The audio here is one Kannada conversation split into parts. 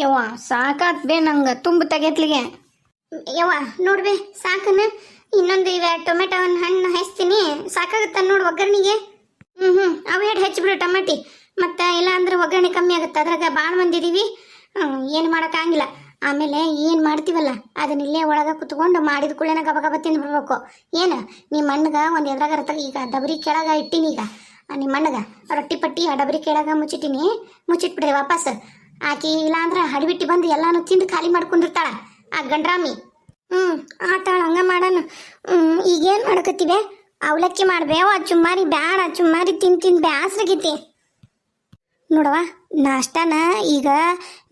ಯವ್ವ ಸಾಕಾತ್ ಬೇ ನಂಗೆ ತುಂಬ ತೆಗೆತ್ಲಿಗೆ. ಯವ್ವ ನೋಡ್ಬೆ ಸಾಕನ? ಇನ್ನೊಂದು ಇವೆ ಟೊಮೆಟೊ ಹಣ್ಣು ಹೆಚ್ಚತೀನಿ ಸಾಕಾಗುತ್ತ ನೋಡು ಒಗ್ಗರಣೆಗೆ? ಹ್ಞೂ ಹ್ಞೂ ಅವು ಎರಡು ಹೆಚ್ಚಿಬಿಡು ಟೊಮೆಟಿ. ಮತ್ತು ಇಲ್ಲ ಅಂದ್ರೆ ಒಗ್ಗರಣೆ ಕಮ್ಮಿ ಆಗುತ್ತೆ. ಅದ್ರಾಗ ಭಾಳ ಮಂದಿ ಇದೀವಿ. ಏನು ಮಾಡೋಕ್ಕಾಗಿಲ್ಲ ಆಮೇಲೆ ಏನು ಮಾಡ್ತೀವಲ್ಲ, ಅದನ್ನ ಇಲ್ಲೇ ಒಳಗೆ ಕುತ್ಕೊಂಡು ಮಾಡಿದ ಕೂಡಲೇ ಗಬ ಗಬ ತಿಂದು ಬಿಡ್ಬೇಕು. ಏನು? ನಿಮ್ಮ ಅಣ್ಣಗ ಒಂದು ಎದ್ರಾಗ ಇರ್ತಾಗ ಈಗ ಡಬರಿ ಕೆಳಗೆ ಇಟ್ಟಿನಿ ಈಗ. ನಿಮ್ಮ ಅಣ್ಣಗ ರೊಟ್ಟಿ ಪಟ್ಟಿ ಆ ಡಬರಿ ಕೆಳಗೆ ಮುಚ್ಚಿಟ್ಟಿನಿ. ಮುಚ್ಚಿಟ್ಬಿಡ್ರಿ ವಾಪಸ್. ಆಕಿ ಇಲ್ಲಾಂದ್ರೆ ಹಡಿಬಿಟ್ಟು ಬಂದು ಎಲ್ಲಾನು ತಿಂದು ಖಾಲಿ ಮಾಡ್ಕೊಂಡಿರ್ತಾಳ, ಆ ಗಂಡ್ರಾಮಿ. ಹ್ಮ್, ಆತಾಳ ಹಂಗ ಮಾಡೋಣ ಹ್ಮ್, ಈಗೇನ್ ಮಾಡಕತ್ತೀವಿ? ಅವಲಕ್ಕಿ ಮಾಡ್ಬೇವ ಚುಮ್ಮಾರಿ ಬ್ಯಾಡ, ಚುಮ್ಮಾರಿ ತಿನ್ ತಿನ್ ಬ್ಯಾಸ್ರಾಗೈತಿ. ನೋಡವ ನಾಷ್ಟನ ಈಗ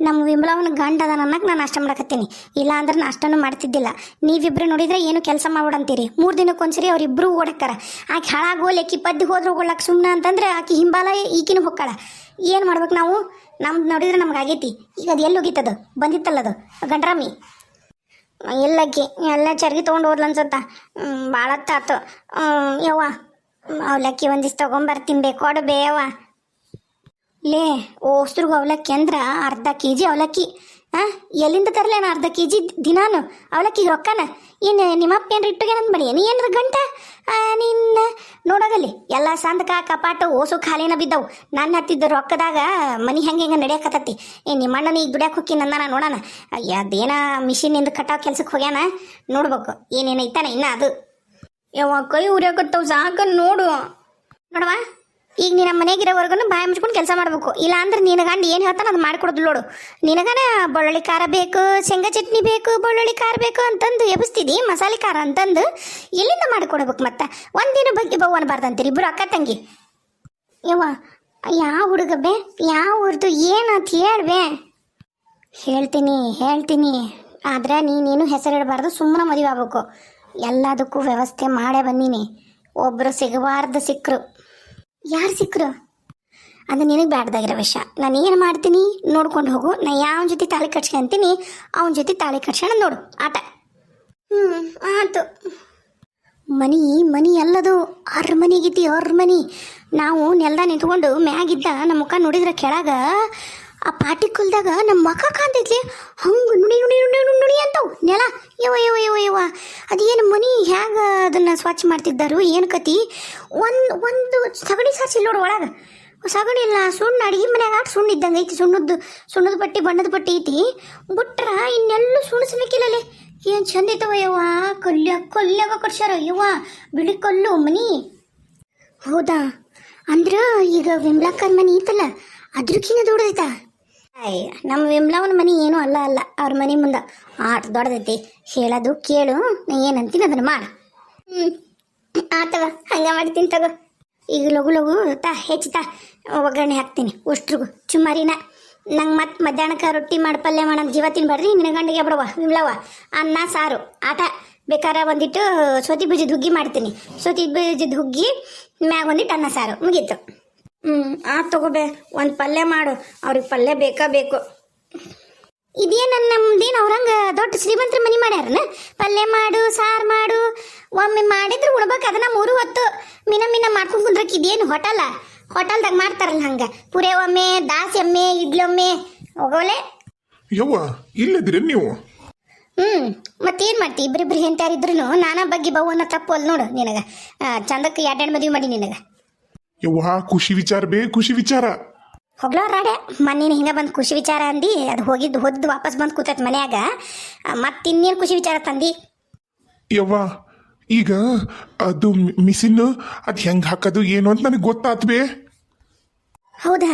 ನಮ್ಮ ವಿಮಲವನ ಗಂಡ ಅದ ಅನ್ನಕ್ಕೆ ನಾನು ನಾಷ್ಟ ಮಾಡಕತ್ತೀನಿ. ಇಲ್ಲ ಅಂದ್ರೆ ನಾಷ್ಟನೂ ಮಾಡ್ತಿದ್ದಿಲ್ಲ. ನೀವಿಬ್ರು ನೋಡಿದ್ರೆ ಏನು ಕೆಲಸ ಮಾಡ್ಬಿಡಂತೀರಿ? ಮೂರು ದಿನಕ್ಕೊಂದ್ಸರಿ ಅವ್ರಿಬ್ರು ಓಡಕ್ಕಾರ. ಆಕೆ ಹಾಳಾಗೋಲ್ ಆಕಿ ಪದ್ದಿ ಹೋದ್ರೆ ಹೋಗ್ಲಕ್ ಸುಮ್ಮನೆ ಅಂತಂದ್ರೆ ಆಕೆ ಹಿಂಬಾಲ ಈಕಿನ ಹೊಕ್ಕಾಳ. ಏನು ಮಾಡ್ಬೇಕು ನಾವು? ನಮ್ದು ನೋಡಿದ್ರೆ ನಮ್ಗೆ ಆಗೈತಿ. ಈಗ ಅದು ಎಲ್ಲಿ ಹೋಗಿತ್ತದು? ಬಂದಿತ್ತಲ್ಲ ಅದು? ಗಂಡ್ರಾಮಿ. ಎಲ್ಲಕ್ಕಿ ಎಲ್ಲ ಚರ್ಗಿ ತೊಗೊಂಡು ಹೋದ್ಲು ಅನ್ಸುತ್ತ. ಭಾಳ ಹ್ಮ್, ಯವ್ವ. ಅವಲಕ್ಕಿ ಒಂದಿಷ್ಟು ತೊಗೊಂಬರ್ತೀನಿ ಬೇ ಕೊಡು ಲೇ ಓಸ್ಟ್ರಿಗೆ ಅವಲಕ್ಕಿ ಅಂದ್ರ ಅರ್ಧ ಕೆ ಜಿ ಅವಲಕ್ಕಿ. ಹಾಂ ಎಲ್ಲಿಂದ ತರಲೇನ ಅರ್ಧ ಕೆ ಜಿ ದಿನಾನು? ಅವಲಕ್ಕಿ ರೊಕ್ಕನ? ಏನು ನಿಮ್ಮಪ್ಪ ಏನ್ರ ಇಟ್ಟುಗೆ ಬಡಿ ನೀ ಏನ್ರ ಗಂಟ? ನಿನ್ನ ನೋಡೋದಲ್ಲಿ ಎಲ್ಲ ಸಂದಕ, ಕಪಾಟ, ಓಸು ಖಾಲಿನ ಬಿದ್ದವು. ನನ್ನ ಹತ್ತಿದ್ದ ರೊಕ್ಕದಾಗ ಮನಿ ಹೆಂಗೆ ಹೆಂಗೆ ನಡೆಯಕತ್ತತಿ? ಏ ನಿಮ್ಮ ಅಣ್ಣನ ಈಗ ದುಡಿಯಕ್ಕೆ ಹೋಗಿ ನನ್ನ ನೋಡೋಣ. ಅಯ್ಯ, ಅದೇನ ಮಿಷಿನಿಂದ ಕಟಾವ್ ಕೆಲ್ಸಕ್ಕೆ ಹೋಗ್ಯಾನ? ನೋಡ್ಬೇಕು. ಏನೇನೈತಾನ ಇನ್ನ ಅದು? ಯಾವ ಕೈ ಉರಿಯಾಕತ್ತವ್ ಸಾಕ ನೋಡು. ನೋಡವ ಈಗ ನೀನು ಮನೆಗಿರೋವರೆಗೂ ಬಾಯಿ ಮುಚ್ಕೊಂಡು ಕೆಲಸ ಮಾಡಬೇಕು. ಇಲ್ಲ ಅಂದ್ರೆ ನಿನ್ನ ಗಂಡ ಏನು ಹೇಳ್ತಾನೆ ಅದು ಮಾಡ್ಕೊಡೋದು ನೋಡು. ನಿನಗನ ಬೆಳ್ಳುಳ್ಳಿ ಖಾರ ಬೇಕು, ಶೇಂಗಾ ಚಟ್ನಿ ಬೇಕು, ಬೆಳ್ಳುಳ್ಳಿ ಖಾರ ಬೇಕು ಅಂತಂದು ಎಬ್ಸ್ತಿದಿ ಮಸಾಲೆ ಖಾರ ಅಂತಂದು ಎಲ್ಲಿಂದ ಮಾಡಿಕೊಡ್ಬೇಕು ಮತ್ತೆ? ಒಂದಿನ ಬಗ್ಗೆ ಬವ್ವನ್ಬಾರ್ದು ಅಂತೀರಿ ಇಬ್ರು ಅಕ್ಕ ತಂಗಿ. ಯವ್ವ, ಯಾವ ಹುಡುಗ ಬೇ? ಯಾವ ಊರ್ದು? ಏನಂತ ಹೇಳ್ಬೇ ಹೇಳ್ತೀನಿ ಹೇಳ್ತೀನಿ. ಆದರೆ ನೀನೇನು ಹೆಸರಿಡಬಾರ್ದು ಸುಮ್ಮನೆ ಮದುವೆ ಆಗ್ಬೇಕು. ಎಲ್ಲದಕ್ಕೂ ವ್ಯವಸ್ಥೆ ಮಾಡೇ ಬಂದೀನಿ. ಒಬ್ರು ಸಿಗಬಾರ್ದು ಸಿಕ್ಕರು ಯಾರು ಸಿಕ್ಕರು? ಅದು ನಿನಗೆ ಬ್ಯಾಡ್ದಾಗಿರೋ ವಿಷಯ. ನಾನು ಏನು ಮಾಡ್ತೀನಿ? ನೋಡ್ಕೊಂಡು ಹೋಗು. ನಾ ಯಾವ ಜೊತೆ ತಾಳಿ ಕಟ್ಸ್ಕೊಂತೀನಿ ಅವನ ಜೊತೆ ತಾಳಿ ಕಟ್ಸ್ಕೊಂಡು ನೋಡು. ಆಟ. ಹ್ಞೂ ಆಯ್ತು. ಮನಿ ಮನಿ ಮನಿಗಿದ್ದಿ ಅವ್ರ ಮನಿ ನಾವು ನೆಲ್ದ ನಿಂತ್ಕೊಂಡು ಮ್ಯಾಗಿದ್ದ ನಮ್ಮ ಮುಖ ನೋಡಿದ್ರೆ ಕೆಳಗ ಆ ಪಾಟಿಕಲ್ದಾಗ ನಮ್ಮ ಮುಖ ಕಾಣ್ತೈತ್ಲಿ? ಹಂಗೆ ನುಡಿ ನುಡಿ ನುಡಿ ನುಡಿ ಅಂತವು. ನೆಲ. ಯವ ಯವ ಯವ ಯವ ಅದೇನು ಮನಿ ಹ್ಯಾಗ ಅದನ್ನು ಸ್ವಚ್ಛ ಮಾಡ್ತಿದ್ದಾರು ಏನು ಕತಿ? ಒಂದು ಒಂದು ಸಗಣಿ ಸಾಸಿಲ್ಲ ನೋಡು ಒಳಗೆ. ಸಗಣಿ ಇಲ್ಲ, ಸುಣ್ಣ ಅಡಿಗೆ ಮನ್ಯಾಗ ಆಟ ಸುಣ್ಣ ಇದ್ದಂಗೆ ಐತಿ. ಸುಣ್ಣದ್ದು ಸುಣ್ಣದ ಪಟ್ಟಿ, ಬಣ್ಣದ ಪಟ್ಟಿ ಐತಿ. ಬಿಟ್ರ ಇನ್ನೆಲ್ಲೂ ಸುಣಿಸ್ಬೇಕಿಲ್ಲಲೇ. ಏನು ಚಂದ ಐತವ ಯವ್ವ? ಕಲ್ಯ ಕಲ್ಯಾಗ ಕೊಡ್ಸ್ಯಾರ ಯವ್ವ? ಬಿಳಿ ಕಲ್ಲು ಮನಿ. ಹೌದಾ? ಅಂದ್ರೆ ಈಗ ವಿಮ್ಲಾಕರ್ ಮನಿ ಐತಲ್ಲ ಅದ್ರಕ್ಕಿಂತ ದೊಡ್ಡದೈತಾ. ಅಯ್ಯ ನಮ್ಮ ವಿಮ್ಲಾವನ ಮನೆ ಏನೂ ಅಲ್ಲ ಅಲ್ಲ, ಅವ್ರ ಮನೆ ಮುಂದೆ. ಆಟ ದೊಡ್ಡದೈತಿ, ಹೇಳೋದು ಕೇಳು ಏನಂತೀನಿ ಅದನ್ನ ಮಾಡ. ಹ್ಞೂ ಆತವ ಹಂಗ ಮಾಡ್ತೀನಿ ತಗೋ. ಈಗ ಲಘು ಲಘು ತಾ, ಹೆಚ್ಚು ತಾ, ಒಗ್ಗರಣೆ ಹಾಕ್ತೀನಿ ಅಷ್ಟ್ರಿಗೂ ಚುಮ್ಮಾರಿನ. ನಂಗೆ ಮತ್ತೆ ಮಧ್ಯಾಹ್ನಕ್ಕೆ ರೊಟ್ಟಿ ಮಾಡಿ, ಪಲ್ಯ ಮಾಡೋದು ಜೀವ ತಿನ್ಬೇಡ್ರಿ ನಿನ್ನ ಗಂಡಿಗೆ ಬಿಡವ ವಿಮ್ಲವ. ಅನ್ನ, ಸಾರು ಆಟ ಬೇಕಾರ ಒಂದಿಟ್ಟು ಸೋತಿ ಬೀಜದ ಹುಗ್ಗಿ ಮಾಡ್ತೀನಿ. ಸೋತಿ ಬೀಜದ ಹುಗ್ಗಿ, ಮ್ಯಾಗ ಒಂದಿಟ್ಟು ಅನ್ನ, ಸಾರು, ಮುಗೀತು. ಹ್ಞೂ ಆ ತಗೋಬೇ ಒಂದು ಪಲ್ಯ ಮಾಡು. ಅವ್ರಿಗೆ ಪಲ್ಯ ಬೇಕಾ ಬೇಕು. ಇದೇನ ನಮ್ದೇನು ಅವ್ರಂಗ ದೊಡ್ಡ ಶ್ರೀಮಂತರ ಮನಿ ಮಾಡ್ಯಾರನ? ಪಲ್ಯ ಮಾಡು ಸಾರು ಮಾಡು. ಒಮ್ಮೆ ಮಾಡಿದ್ರು ಉಣ್ಬೇಕು ಅದನ್ನ ಮೂರು ಹೊತ್ತು ಮಿನ ಮಿನ ಮಾಡ್ಕೊಂಡು ಕುಂದ್ರಕ್ಕೆ ಇದೇನು ಹೋಟೆಲ? ಹೋಟೆಲ್ದಾಗ ಮಾಡ್ತಾರಲ್ಲ ಹಂಗ. ಪುರೆ ಒಮ್ಮೆ ದಾಸಿ ಒಮ್ಮೆ ಇಡ್ಲೊಮ್ಮೆ ಹೋಗೋಲೆ? ಯವ್ವ ಇಲ್ಲದಿರಿ ನೀವು. ಹ್ಮ್ ಮತ್ತೇನ್ ಮಾಡ್ತಿ? ಇಬ್ರಿಬ್ರು ಹೆಂತಾರಿದ್ರು ನಾನಾ ಬಗ್ಗೆ ಬಹು ಅನ್ನೋ ತಪ್ಪು ಅಲ್ ನೋಡು ನಿನಗ. ಚಂದಕ್ಕೆ ಎರಡೆರಡು ಮದುವೆ ಮಾಡಿ ನಿನಗ. ಯವ್ವ ಖುಷಿ ವಿಚಾರ ಬೇ ಖುಷಿ ವಿಚಾರ. ಹೋಗ್ಲೋ ರಾಡೆ ಮನ್ನಿನ ಹಿಂಗ ಬಂದು ಖುಷಿ ವಿಚಾರ ಅಂದಿ ಅದು ಹೋಗಿದ್ದು ಹೊದ್ದು ವಾಪಸ್ ಬಂದು ಕೂತೈತ್ ಮನ್ಯಾಗ. ಮತ್ತೆ ಇನ್ನೇನು ಖುಷಿ ವಿಚಾರ ತಂದಿ? ಯವ್ವ ಈಗ ಅದು ಮಿಸಿನ್ ಅದು ಹೆಂಗ್ ಹಾಕೋದು ಏನು ಅಂತ ನನಗೆ ಗೊತ್ತಾತ್ ಬೇ. ಹೌದಾ?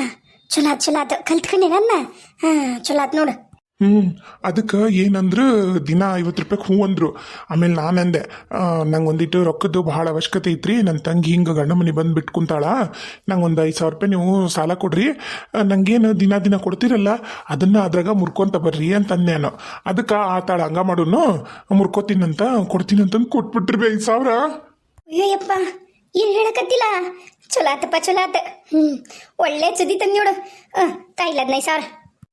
ಚಲೋ ಆತ್ ಚಲೋ ಆತ್. ಕಲ್ತ್ಕೊಂಡಿರನ್ನ ಹಾ ಚಲೋ ಆತ್ ನೋಡು. ಹ್ಮ್. ಅದಕ್ಕೆ ಏನಂದ್ರೆ ದಿನ ಐವತ್ತು ರೂಪಾಯಿಗೆ ಹೂ ಅಂದರು. ಆಮೇಲೆ ನಾನಂದೆ ನಂಗೆ ಒಂದಿಟ್ಟು ರೊಕ್ಕದ್ದು ಭಾಳ ಅವಶ್ಯಕತೆ ಐತ್ರಿ ನನ್ನ ತಂಗಿ ಹಿಂಗೆ ಗಂಡ ಮನೆ ಬಂದು ಬಿಟ್ಟು ಕುಂತಾಳ ನಂಗೆ ಒಂದು ಐದು ಸಾವಿರ ರೂಪಾಯಿ ನೀವು ಸಾಲ ಕೊಡ್ರಿ. ಆ, ನಂಗೇನು ದಿನ ದಿನ ಕೊಡ್ತಿರಲ್ಲ ಅದನ್ನ ಅದ್ರಾಗ ಮುರ್ಕೊಂತ ಬರ್ರಿ ಅಂತ ನಾನು. ಅದಕ್ಕೆ ತಾಳ ಹಂಗ ಮಾಡೋನು ಮುರ್ಕೋತೀನಂತ ಕೊಡ್ತೀನಂತಂದು ಕೊಟ್ಬಿಟ್ರಿ ಬೇ ಐದು ಸಾವಿರ. ಅಯ್ಯಪ್ಪ ಏನು ಹೇಳಕತ್ತಿಲ್ಲ? ಚಲೋ ಆತಪ್ಪ ಚಲೋ ಆತ ಹ್ಞೂ ಒಳ್ಳೆ ಸುದ್ದಿ ತಂದು ನೋಡು. ತಾಯಿಲ್ಲ ಹದಿನೈದು ಸಾವಿರ.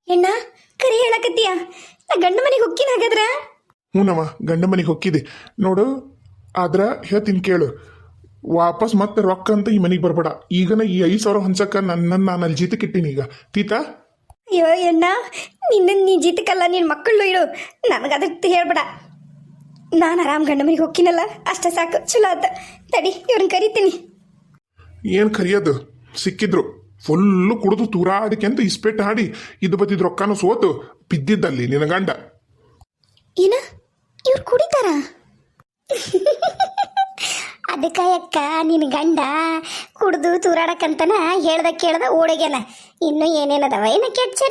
ಹೆಣ್ಣ ಕರಿ ಹೇಳಕತ್ತೀಯ? ನಾ ಗಂಡ ಮನೆಗೆ ಹೊಕ್ಕಿನ ಹಾಗಾದ್ರ? ಹ್ಞೂನವ ಗಂಡ ಮನೆಗೆ ಹೊಕ್ಕಿದೆ. ನೋಡು ಆದ್ರ ಹೇಳ್ತೀನಿ ಕೇಳು. ವಾಪಸ್ ಮತ್ತೆ ರೊಕ್ಕ ಅಂತ ಈ ಮನೆಗೆ ಬರ್ಬೇಡ. ಈಗನ ಈ ಐದು ಸಾವಿರ ಹಂಚಕ್ಕ ನನ್ನ ನಾನು ಅಲ್ಲಿ ಜೀತಕ್ಕೆ ಇಟ್ಟೀನಿ ಈಗ. ತೀತಾ? ಅಯ್ಯೋ ಎಣ್ಣ ನಿನ್ನ ನೀ ಜೀತಕ್ಕಲ್ಲ ನಿನ್ನ ಮಕ್ಕಳು ಇಡು. ನನಗೆ ಅದಕ್ಕೆ ಹೇಳ್ಬೇಡ. ನಾನು ಆರಾಮ್ ಗಂಡ ಮನೆಗೆ ಹೊಕ್ಕಿನಲ್ಲ? ಅಷ್ಟೇ ಸಾಕು ಚಲೋ ಆತ. ತಡಿ ಇವ್ರನ್ನ ಕರಿತೀನಿ. ಏನು ಕರಿಯೋದು? ಸಿಕ್ಕಿದ್ರು. ಫುಲ್ಲು ಕುಡಿದು ತೂರಾಡಿಕೆಂತ ಇಸ್ಪೆಟ್ಟು ಹಾಡಿ ಇದು ಬತ್ತಿದ್ ರೊಕ್ಕನೂ ಸೋತು ಬಿದ್ದಿದ್ದಲ್ಲಿ ನಿನ್ನ ಗಂಡ. ಏನ ಇವ್ರು ಕುಡಿತಾರ? ಅದಕ್ಕ ಅಕ್ಕ ನಿನ್ನ ಗಂಡ ಕುಡ್ದು ತೂರಾಡಕ್ಕಂತನ ಹೇಳ್ದ ಕೇಳ್ದ ಓಡಗ್ಯಾನ. ಇನ್ನು ಏನೇನದವ ಏನ ಕೆಟ್ಟ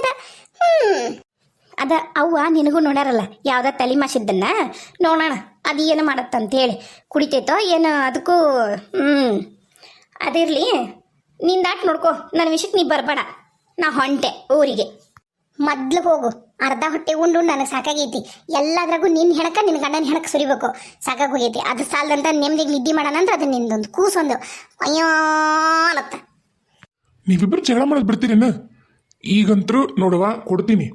ಅದ ಅವ್ವ ನಿನಗೂ ನೋಡ್ಯಾರಲ್ಲ, ಯಾವ್ದ ತಲೆ ಮಾಸಿದ್ದನ್ನ ನೋಡೋಣ, ಅದು ಏನು ಮಾಡತ್ತಂತೇಳಿ ಕುಡಿತೈತೋ ಏನು ಅದಕ್ಕೂ, ಹ್ಮ್. ಅದಿರ್ಲಿ. ನಿಂದಾಟ್ ನೋಡ್ಕೋ ನನ್ನ ವಿಷಯಕ್ಕೆ ನೀ ಬರಬೇಡ. ನಾ ಹೊಂಟೆ ಊರಿಗೆ. ಮೊದ್ಲು ಹೋಗು, ಅರ್ಧ ಹೊಟ್ಟೆ ಉಂಡು, ನನಗೆ ಸಾಕಾಗೈತಿ. ಎಲ್ಲದ್ರಾಗೂ ನಿನ್ನ ಹೆಣಕ ನಿನ್ನ ಗಂಡನ ಹೆಣಕ ಸುರಿಬೇಕು. ಸಾಕಾಗಿ ಹೋಗೈತಿ. ಅದು ಸಾಲದಂತ ನೆಮ್ಮದಿಗೆ ನಿದ್ದೆ ಮಾಡೋಣ ಅಂದ್ರೆ ಅದು ನಿಂದೊಂದು ಕೂಸೊಂದು. ಅಯ್ಯೋ ನೀವಿಬ್ಬರು ಜಗಳ ಮಾಡೋದು ಬಿಡ್ತೀರಿ ಈಗಂತರೂ ನೋಡುವ, ಕೊಡ್ತೀನಿ.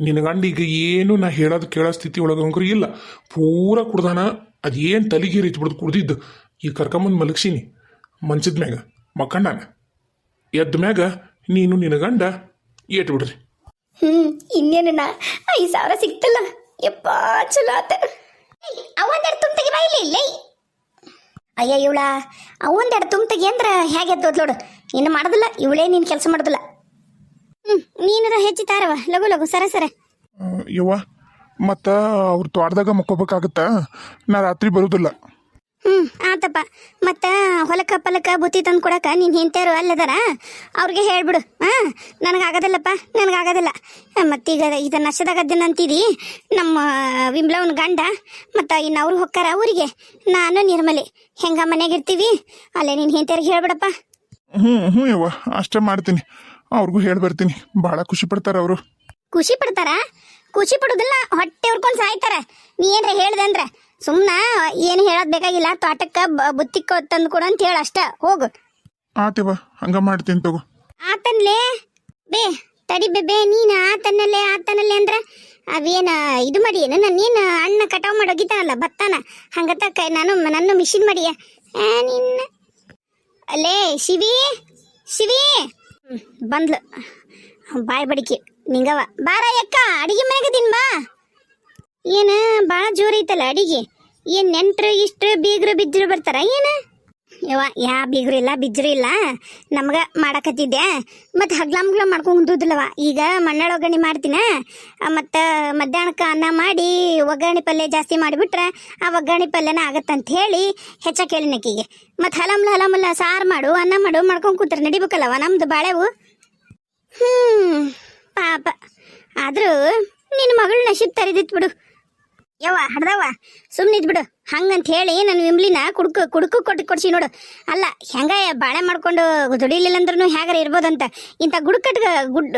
ನಿನ್ನ ಗಂಡ ಈಗ ಏನು ನಾ ಹೇಳೋದು ಕೇಳೋ ಸ್ಥಿತಿ ಒಳಗಂಕರು ಇಲ್ಲ. ಪೂರ ಕುಡ್ದಾನ ಅದೇನು ತಲೆಗೆ ಬಿಡ್ದು ಕುಡ್ದಿದ್ದು. ಈಗ ಕರ್ಕೊಂಬಂದು ಮಲಗ್ಸೀನಿ. ಮಂಚದ ಮ್ಯಾಗ. ಮಕ್ಕಂಡಾನ? ಎದ್ದ ಮ್ಯಾಗ ನೀನು ನಿನ್ನ ಗಂಡ ಏಟ್ ಬಿಡ್ರಿ. ಹ್ಮ್ ಇನ್ನೇನಣ್ಣ ಐದು ಸಾವಿರ ಸಿಕ್ತಲ್ಲ ಯಪ್ಪಾ ಚಲೋ ಆತ. ಅವೊಂದೆರಡು ತುಂಬ ತೆಗಿ ಬಾಯಿಲಿ ಇಲ್ಲೇ ಅಯ್ಯ ಇವಳ ಅವೊಂದೆರಡು ತುಂಬ ತೆಗಿ ಅಂದ್ರೆ ಹೇಗೆ ಎದ್ದೋದ್ ನೋಡು. ಇನ್ನು ಮಾಡೋದಿಲ್ಲ ಇವಳೇ ನೀನು ಕೆಲಸ ಮಾಡೋದಿಲ್ಲ. ಹ್ಮ್ ನೀನದ ಹೆಚ್ಚಿ ತಾರವ. ಲಗು ಲಗು ಸರ ಸರ. ಯವ್ವ ಮತ್ತು ಅವ್ರ ತೋಟದಾಗ ಮಕ್ಕೋಬೇಕಾಗತ್ತ? ನಾ ರಾತ್ರಿ ಬರೋದಿಲ್ಲ. ಹ್ಞೂ ಆತಪ್ಪ. ಮತ್ತು ಹೊಲಕ್ಕ ಪಲಕ ಬುತ್ತಿ ತಂದು ಕೊಡಕ ನೀನು ಹಿಂತಾರು ಅಲ್ಲದಾರ? ಅವ್ರಿಗೆ ಹೇಳ್ಬಿಡು. ಹಾಂ ನನಗಾಗೋದಿಲ್ಲಪ್ಪ ನನಗಾಗೋದಿಲ್ಲ. ಮತ್ತೀಗ ಇದು ನಶದಾಗದ್ದೇನೆ ಅಂತಿದಿ ನಮ್ಮ ವಿಮ್ಲವನ ಗಂಡ ಮತ್ತು ಇನ್ನು ಅವ್ರು ಹೊಕ್ಕಾರ ಊರಿಗೆ. ನಾನು ನಿರ್ಮಲಿ. ಹೆಂಗ ಮನೆಗೆ ಇರ್ತೀವಿ? ಅಲ್ಲೇ ನೀನು ಹಿಂತಾರಿಗೆ ಹೇಳ್ಬಿಡಪ್ಪ. ಹ್ಞೂ ಹ್ಞೂ ಯವ್ವ ಅಷ್ಟೇ ಮಾಡ್ತೀನಿ. ಅವ್ರಿಗೂ ಹೇಳಿ ಬರ್ತೀನಿ. ಭಾಳ ಖುಷಿ ಪಡ್ತಾರೆ ಅವರು. ಖುಷಿ ಪಡ್ತಾರ? ಖುಷಿ ಪಡೋದಿಲ್ಲ ಹೊಟ್ಟೆ ಉರ್ಕೊಂಡು ಸಾಯ್ತಾರ. ನೀ ಏನ್ರ ಹೇಳ್ದೆ ಅಂದ್ರೆ? ಸುಮ್ಮನೆ ಏನು ಹೇಳೋದು ಬೇಕಾಗಿಲ್ಲ ತೋಟಕ್ಕೆ ಬುತ್ತಿಕ್ಕ ತಂದು ಕೊಡು ಅಂತ ಹೇಳ ಅಷ್ಟ ಹೋಗು. ಆತಿವ ಹಂಗ ಮಾಡ್ತೀನಿ ತಗೋ. ಆತನ್ಲೇ? ಬೇ ತಡಿ ಬೇ ಬೇ ನೀನು ಆತನಲ್ಲೇ ಆತನಲ್ಲೇ ಅಂದ್ರ ಅವೇನ ಇದು ಮಾಡಿ ನನ್ನ ನೀನು ಅಣ್ಣ ಕಟಾವ್ ಮಾಡೋಗಿದ್ದಾನಲ್ಲ ಭತ್ತನ ಹಂಗತ್ತ ಕೈ ನಾನು ನನ್ನ ಮಿಷಿನ್ ಮಾಡಿಯ? ನಿನ್ನ. ಅಲ್ಲೇ ಶಿವಿ ಶಿವಿ. ಬಂದ್ಲು. ಬಾಯ್ ಬಡಿಕೆ ನಿಂಗವ ಬಾರ ಯಕ್ಕ ಅಡಿಗೆ ಮನೆಗದೀನ್ ಬಾ ಏನ ಭಾಳ ಜೋರ್ ಐತಲ್ಲ ಅಡಿಗೆ? ಏನ್ ನೆಂಟ್ರು ಇಷ್ಟು ಬೀಗ್ರು ಬಿದ್ರು ಬರ್ತಾರ ಏನ? ಯವ್ವ, ಯಾ ಬೀಗ್ರು ಇಲ್ಲ, ಬಿಜ್ರು ಇಲ್ಲ. ನಮ್ಗ ಮಾಡಕತ್ತಿದ್ದೆ ಮತ್ತು ಹಗ್ಲಾಮ್ಗ್ಲ ಮಾಡ್ಕೊಂಡು ಕುಂದುದಿಲ್ಲವ ಈಗ ಮಣ್ಣಾಳ ಒಗ್ಗರಣೆ ಮಾಡ್ತೀನ? ಮತ್ತು ಮಧ್ಯಾಹ್ನಕ್ಕೆ ಅನ್ನ ಮಾಡಿ ಒಗ್ಗರಣೆ ಪಲ್ಯ ಜಾಸ್ತಿ ಮಾಡಿಬಿಟ್ರೆ ಆ ಒಗ್ಗರಣೆ ಪಲ್ಯನ ಆಗತ್ತಂತ ಹೇಳಿ ಹೆಚ್ಚ ಕೇಳಿನಕ್ಕಿಗೆ ಮತ್ತು ಹಲಮ್ಲ ಹಲಮಲ್ಲ ಸಾರು ಮಾಡು, ಅನ್ನ ಮಾಡು ಮಾಡ್ಕೊಂಡು ಕೂತ್ರೆ ನಡಿಬೇಕಲ್ಲವ ನಮ್ದು ಬಾಳೆವು? ಹ್ಞೂ ಪಾಪ. ಆದರೂ ನಿನ್ನ ಮಗಳು ನಶೀಬ್ ತರಿದಿತ್ತು ಬಿಡು. ಯವ್ವ, ಹಡ್ದವ್ವ ಸುಮ್ಮನಿದ್ ಬಿಡು. ಹಂಗಂತ ಹೇಳಿ ನನ್ನ ವಿಮ್ಲಿನ ಕುಡ್ಕು ಕುಡ್ಕು ಕೊಟ್ಟು ಕೊಡ್ಸಿ ನೋಡು. ಅಲ್ಲ ಹೆಂಗ ಬಾಳೆ ಮಾಡ್ಕೊಂಡು ದುಡಿಲಿಲ್ಲ ಅಂದ್ರೂ ಹೇಗಾರ ಇರ್ಬೋದಂತ? ಇಂಥ ಗುಡ್ಕಟ್ ಗುಡ್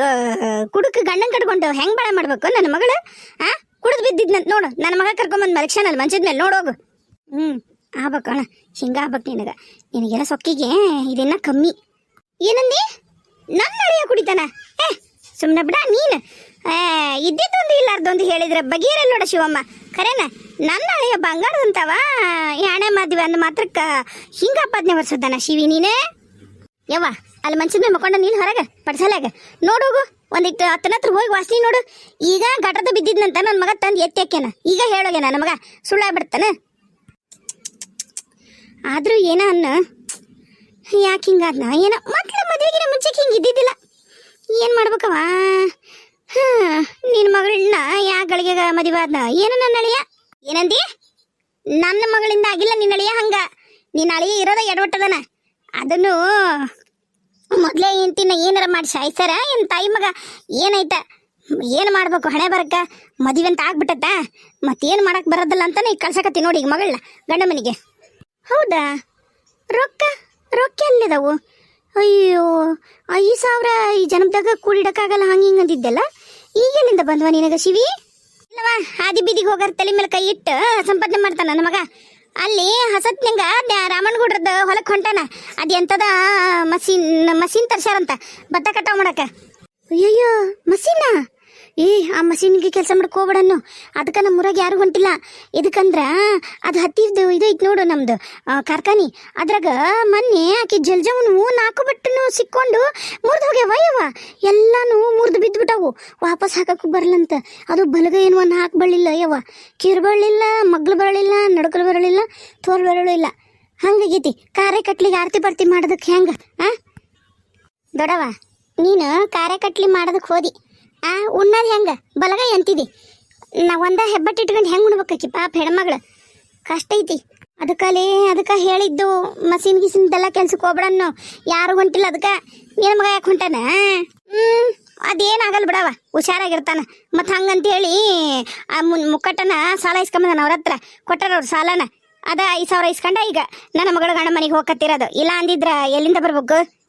ಕುಡುಕ್ ಗಂಡನ್ ಕಟ್ಕೊಂಡು ಹೆಂಗ್ ಬಾಳೆ ಮಾಡ್ಬೇಕು ನನ್ನ ಮಗಳು? ಆ? ಕುಡಿದು ಬಿದ್ದಿದ್ನಂತ ನೋಡು, ನನ್ನ ಮಗ ಕರ್ಕೊಂಬಂದು ಮಲಕ್ಷನಲ್ಲಿ ಮಂಚದ ಮೇಲೆ ನೋಡೋಗು ಹ್ಞೂ ಆಗ್ಬೇಕು ಅಣ್ಣ, ಹಿಂಗ ಆಗ್ಬೇಕು ನಿನಗೆ. ನಿನಗೆಲ್ಲ ಸೊಕ್ಕಿಗೆ ಇದೇನ ಕಮ್ಮಿ. ಏನಂದಿ? ನನ್ನ ಅಳಿಯ ಕುಡಿತಾನ? ಏ ಸುಮ್ಮನೆ ಬಿಡ, ನೀನು. ಇದ್ದಿದ್ದೊಂದು ಇಲ್ಲಾರ್ದೊಂದು ಹೇಳಿದ್ರೆ ಬಗೆಯರಲ್ಲ ನೋಡ ಶಿವಮ್ಮ. ಖರೇನ? ನನ್ನ ಹಳೆಯ ಬಂಗಾರದಂತವ ಯಾಣೆ ಮದ್ವೆ ಅಂದ ಮಾತ್ರಕ್ಕ ಪದ್ನೆ ವರ್ಷದನ ಶಿವಿ ನೀನೇ? ಯವ್ವ, ಅಲ್ಲಿ ಮಂಚದ ಮೇಲೆ ಮಕ್ಕೊಂಡ ನೀನು ಹೊರಗೆ ಪಡ್ಸಲಾಗ ನೋಡೋಗು ಒಂದಿಟ್ಟು ಹತ್ತನ ಹತ್ರ ಹೋಗಿ ವಾಸಿ ನೋಡು. ಈಗ ಘಟದ ಬಿದ್ದಿದ್ನಂತ ನನ್ನ ಮಗ ತಂದು ಎತ್ತಾಕ್ಯಾನ ಈಗ ಹೇಳೋಗೆ ನನ್ನ ಮಗ, ಸುಳ್ಳಾಗ್ಬಿಡ್ತಾನ. ಆದ್ರೂ ಏನ ಅನ್ನ. ಯಾಕೆ ಹಿಂಗಾದ್ನ? ಏನೋ ಮಕ್ಕಳ ಮದುವೆಗಿನ ಮುಂಚೆಗೆ ಹಿಂಗೆ ಇದ್ದಿದ್ದಿಲ್ಲ ಏನು ಮಾಡ್ಬೇಕವ ನಿನ್ನ ಮಗಳನ್ನ ಯಾ ಗಳಿಗೆ ಮದುವೆ ಆದ್ನ? ಏನು ನನ್ನ ಅಳಿಯ? ಏನಂದಿ? ನನ್ನ ಮಗಳಿಂದ ಆಗಿಲ್ಲ ನಿನ್ನ ಅಳಿಯ ಹಂಗ. ನಿನ್ನ ಅಳಿಯ ಇರೋದ ಎಡವಟ್ಟದನ. ಅದನ್ನು ಮೊದಲೇ ಇಂತಿನ ಏನಾರ ಮಾಡಿ ಸಾಯ್ಸಾರ ಏನು ತಾಯಿ ಮಗ ಏನಾಯ್ತ? ಏನು ಮಾಡ್ಬೇಕು ಹಣೆ ಬರಕ? ಮದುವೆ ಅಂತ ಆಗ್ಬಿಟ್ಟತ್ತ? ಮತ್ತೇನು ಮಾಡಕ್ ಬರೋದಿಲ್ಲ ಅಂತ ನೀ ಕಳ್ಸಕತ್ತಿ ನೋಡಿ ಈಗ ಮಗಳ ಗಂಡ ಮನೆಗೆ. ಹೌದಾ? ರೊಕ್ಕ ರೊಕ್ಕ ಎಲ್ಲಿದಾವು? ಅಯ್ಯೋ ಐದು ಸಾವಿರ ಈ ಜನಪದಾಗ ಕೂಡಿಡಕ್ಕಾಗಲ್ಲ, ಹಂಗೆ ಹಿಂಗೆ ಅಂದಿದ್ದೆಲ್ಲ? ಈಗ ಎಲ್ಲಿಂದ ಬಂದ್ವ ನಿನಗ ಶಿವಿ? ಇಲ್ಲವಾ ಹಾದಿ ಬೀದಿಗೆ ಹೋಗಾರ ತಲೆ ಮೇಲೆ ಕೈ ಇಟ್ಟು ಸಂಪಾದನೆ ಮಾಡ್ತಾನ ನನ್ನ ಮಗ. ಅಲ್ಲಿ ಹಸತ್ನಂಗ ರಾಮಣ್ಣಗೌಡ್ರದ ಹೊಲಕ್ಕೆ ಹೊಂಟಾನ. ಅದು ಎಂತದ ಮಸೀನ್ ಮಸೀನ್ ತರ್ಸಾರಂತ ಭತ್ತ ಕಟಾವ್ ಮಾಡಕ ಅಯ್ಯಯ್ಯೋ, ಮಸೀನ? ಏ, ಆ ಮಷೀನ್ಗೆ ಕೆಲಸ ಮಾಡಕ್ಕೆ ಹೋಗ್ಬೇಡನ್ನು ಅದಕ್ಕೆ ನಮ್ಮ ಊರಾಗ ಯಾರು ಹೊಂಟಿಲ್ಲ. ಇದಕ್ಕಂದ್ರ ಅದು ಹತ್ತಿದ್ದು ಇದು ನೋಡು ನಮ್ದು. ಕಾರ್ಖಾನೆ. ಅದ್ರಾಗ ಮೊನ್ನೆ ಆಕಿ ಜಲ್ಜವನು ನಾಲ್ಕು ಬಟ್ಟನು ಸಿಕ್ಕೊಂಡು ಮುರಿದು ಹೋಗ್ಯಾವ ಎಲ್ಲಾನು ಮುರಿದು ಬಿದ್ದುಬಿಟ್ಟವು ವಾಪಸ್ ಹಾಕಕ್ಕೆ ಬರಲಂತ. ಅದು ಬಲಗ ಏನು ಒಂದು ಹಾಕಿ ಬರಲಿಲ್ಲ, ಯವ್ವ. ಕಿರು ಬರಲಿಲ್ಲ ಮಗ್ಳು ಬರಲಿಲ್ಲ, ನಡುಕಲು ಬರಲಿಲ್ಲ ತೋಲ್ ಬರಲಿಲ್ಲ. ಹಂಗಾಗೈತಿ. ಕಾರೆ ಕಟ್ಲಿಗೆ ಆರತಿ ಬರ್ತಿ ಮಾಡೋದಕ್ಕೆ ಹೆಂಗ, ಆ? ದೊಡವ ನೀನು ಕಾರೆ ಕಟ್ಲಿ ಮಾಡೋದಕ್ಕೆ ಹೋದಿ. ಆ, ಉಣ್ಣದ್ ಹೆಂಗ? ಬಲಗೈ ಅಂತಿದಿ. ನಾ ಒಂದ ಹೆಬ್ಬಟ್ಟು ಇಟ್ಕೊಂಡು ಹೆಂಗ್ ಉಣ್ಬೇಕಾಕಿ? ಪಾಪ ಹೆಣ್ಮಗಳು. ಕಷ್ಟ ಐತಿ. ಅದಕ್ಕಲೇ ಅದಕ್ಕೆ ಹೇಳಿದ್ದು ಮಸೀನ್ ಗಿಸಿನ್ದೆಲ್ಲ ಕೆಲ್ಸಕ್ಕೆ ಹೋಗ್ಬಿಡನ್ನು. ಯಾರು ಹೊಂಟಿಲ್ಲ ಅದಕ್ಕೆ? ನಿನ್ನ ಮಗ ಯಾಕೆ ಹೊಂಟಾನ? ಹ್ಮ್ ಅದೇನಾಗಲ್ಲ ಬಿಡವ. ಹುಷಾರಾಗಿರ್ತಾನ. ಮತ್ತು ಹಂಗಂತ ಹೇಳಿ ಆ ಮುನ್ ಮುಕ್ಕಟ್ಟನ ಸಾಲ ಇಸ್ಕೊಂಬಂದಾನ ಅವ್ರ ಹತ್ರ. ಕೊಟ್ಟಾರ ಸಾಲನ. ಅದ ಐದು ಸಾವಿರ ಇಸ್ಕೊಂಡ ಈಗ. ನನ್ನ ಮಗಳ ಗಂಡ ಮನೆಗೆ ಹೋಗತ್ತಿರೋದು ಇಲ್ಲ ಅಂದಿದ್ರ ಎಲ್ಲಿಂದ ಬರ್ಬೇಕು?